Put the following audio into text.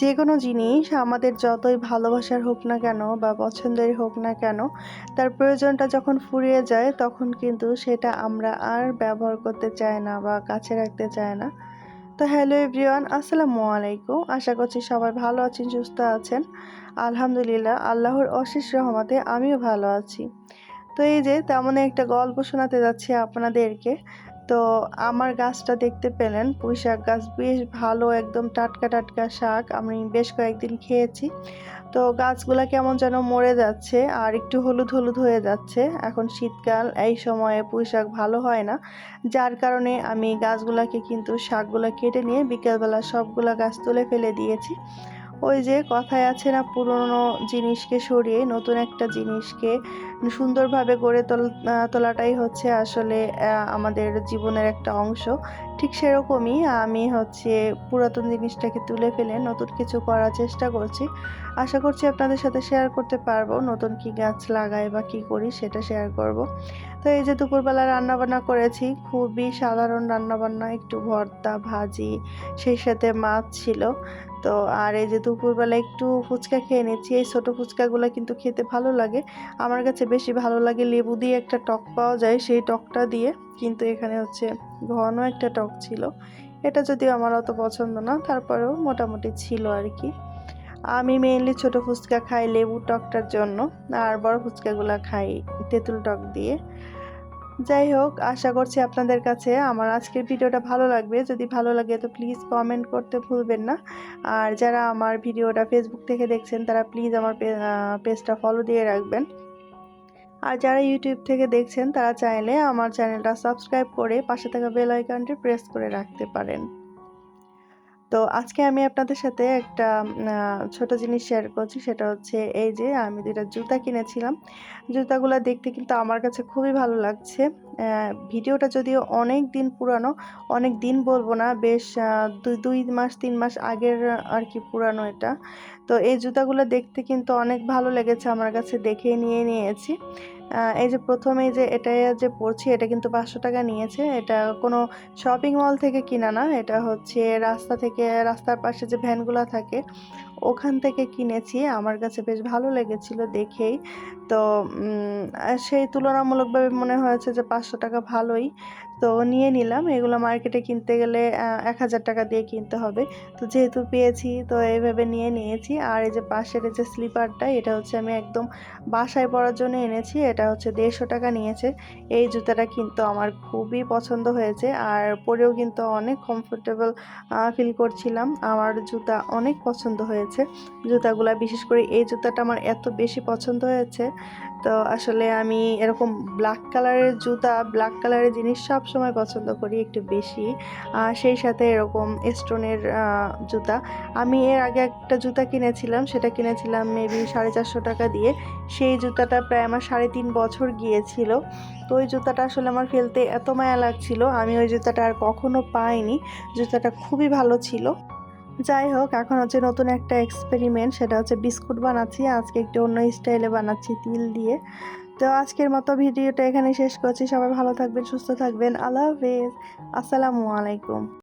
যে কোনো জিনিস আমাদের যতই ভালোবাসার হোক না কেন বা পছন্দের হোক না কেন, তার প্রয়োজনটা যখন ফুরিয়ে যায়, তখন কিন্তু সেটা আমরা আর ব্যবহার করতে চাই না বা কাছে রাখতে চাই না। তো হ্যালো এভরিওয়ান, আসসালামু আলাইকুম। আশা করছি সবাই ভালো আছেন, সুস্থ আছেন। আলহামদুলিল্লাহ, আল্লাহর অশেষ রহমতে আমিও ভালো আছি। তো এই যে তেমন একটা গল্প শোনাতে যাচ্ছি আপনাদেরকে। তো আমার গাছটা দেখতে পেলেন। পুঁই শাক গাছ বেশ ভালো, একদম টাটকা টাটকা শাক। আমি বেশ কয়েকদিন খেয়েছি। তো গাছগুলা কেমন যেন মরে যাচ্ছে আর একটু হলুদ হলুদ হয়ে যাচ্ছে। এখন শীতকাল, এই সময়ে পুঁই শাক ভালো হয় না। যার কারণে আমি গাছগুলাকে কিন্তু শাকগুলা কেটে নিয়ে বিকেলবেলা সবগুলা গাছ তুলে ফেলে দিয়েছি। ওই যে কথায় আছে না, পুরনো জিনিসকে সরিয়ে নতুন একটা জিনিসকে সুন্দরভাবে গড়ে তোল তোলাটাই হচ্ছে আসলে আমাদের জীবনের একটা অংশ। ঠিক সেরকমই আমি হচ্ছে পুরাতন জিনিসটাকে তুলে ফেলে নতুন কিছু করার চেষ্টা করছি। আশা করছি আপনাদের সাথে শেয়ার করতে পারব, নতুন কি গাছ লাগাই বা কি করি সেটা শেয়ার করব। তো এই যে দুপুরবেলা রান্নাবান্না করেছি, খুবই সাধারণ রান্নাবান্না, একটু ভর্তা, ভাজি, সেই সাথে মাছ ছিল। তো আর এই যে দুপুরবেলা একটু ফুচকা খেয়ে নিচ্ছি। এই ছোটো ফুচকাগুলো কিন্তু খেতে ভালো লাগে। আমার কাছে বেশি ভালো লাগে লেবু দিয়ে একটা টক পাওয়া যায় সেই টকটা দিয়ে। কিন্তু এখানে হচ্ছে ঘন একটা টক ছিল। এটা যদিও আমার অত পছন্দ না, তারপরেও মোটামুটি ছিল আর কি। আমি মেইনলি ছোট ফুচকা খাই লেবু টকটার জন্য। আর বড় ফুচকাগুলো খাই তেঁতুল টক দিয়ে। যাই হোক, আশা করছি আপনাদের কাছে আমার আজকের ভিডিওটা ভালো লাগবে। যদি ভালো লাগে তো প্লিজ কমেন্ট করতে ভুলবেন না। আর যারা আমার ভিডিওটা ফেসবুক থেকে দেখছেন, তারা প্লিজ আমার পেজটা ফলো দিয়ে রাখবেন। আর যারা ইউটিউব থেকে দেখছেন, তারা চাইলে আমার চ্যানেলটা সাবস্ক্রাইব করে পাশে থাকা বেল আইকনটি প্রেস করে রাখতে পারেন। তো আজকে আমি আপনাদের সাথে একটা ছোট জিনিস শেয়ার করছি। সেটা হচ্ছে এই যে, আমি দুটা জুতা কিনেছিলাম। জুতাগুলো দেখতে কিন্তু আমার কাছে খুবই ভালো লাগছে। ভিডিওটা যদিও অনেক দিন পুরানো, অনেক দিন বলব না, বেশ দুই মাস, তিন মাস আগের আর কি পুরানো এটা। তো এই জুতাগুলো দেখতে কিন্তু অনেক ভালো লেগেছে, আমার কাছে দেখে নিয়ে নিয়েছি। এই যে প্রথমে যে এটা যে পড়ছি, এটা কিন্তু পাঁচশো টাকা নিয়েছে। এটা কোনো শপিং মল থেকে কিনা না। এটা হচ্ছে রাস্তা থেকে, রাস্তার পাশে যে ভ্যানগুলো থাকে ওখান থেকে কিনেছি। আমার কাছে বেশ ভালো লেগেছিল দেখেই। তো সেই তুলনামূলকভাবে মনে হয়েছে যে পাঁচশো টাকা ভালোই। তো নিয়ে নিলাম। এগুলো মার্কেটে কিনতে গেলে এক হাজার টাকা দিয়ে কিনতে হবে। তো যেহেতু পেয়েছি, তো এইভাবে নিয়ে নিয়েছি। আর এই যে পাশের যে স্লিপারটা, এটা হচ্ছে আমি একদম বাসায় পরার জন্য এনেছি। এটা হচ্ছে দেড়শো টাকা নিয়েছে। এই জুতাটা কিন্তু আমার খুবই পছন্দ হয়েছে। আর পরেও কিন্তু অনেক কমফোর্টেবল ফিল করছিলাম। আমার জুতা অনেক পছন্দ হয়েছে। জুতাগুলা, বিশেষ করে এই জুতাটা আমার এত বেশি পছন্দ হয়েছে। তো আসলে আমি এরকম ব্ল্যাক কালারের জুতা ব্ল্যাক কালারের জিনিস সব সময় পছন্দ করি একটু বেশি। সেই সাথে এরকম স্টোনের জুতা। আমি এর আগে একটা জুতা কিনেছিলাম, সেটা কিনেছিলাম মেবি সাড়ে চারশো টাকা দিয়ে। সেই জুতাটা প্রায় আমার সাড়ে তিন বছর গিয়েছিল। তো ওই জুতাটা আসলে আমার ফেলতে এত মায়া লাগছিল। আমি ওই জুতাটা আর কখনো পাইনি। জুতাটা খুবই ভালো ছিল। যাই হোক, এখন হচ্ছে নতুন একটা এক্সপেরিমেন্ট সেটা হচ্ছে বিস্কুট বানাচ্ছি। আজকে একটু অন্য স্টাইলে বানাচ্ছি তিল দিয়ে। তো আজকের মতো ভিডিওটা এখানে শেষ করছি। সবাই ভালো থাকবেন, সুস্থ থাকবেন। আল্লাহ হাফেজ। আসসালামু আলাইকুম।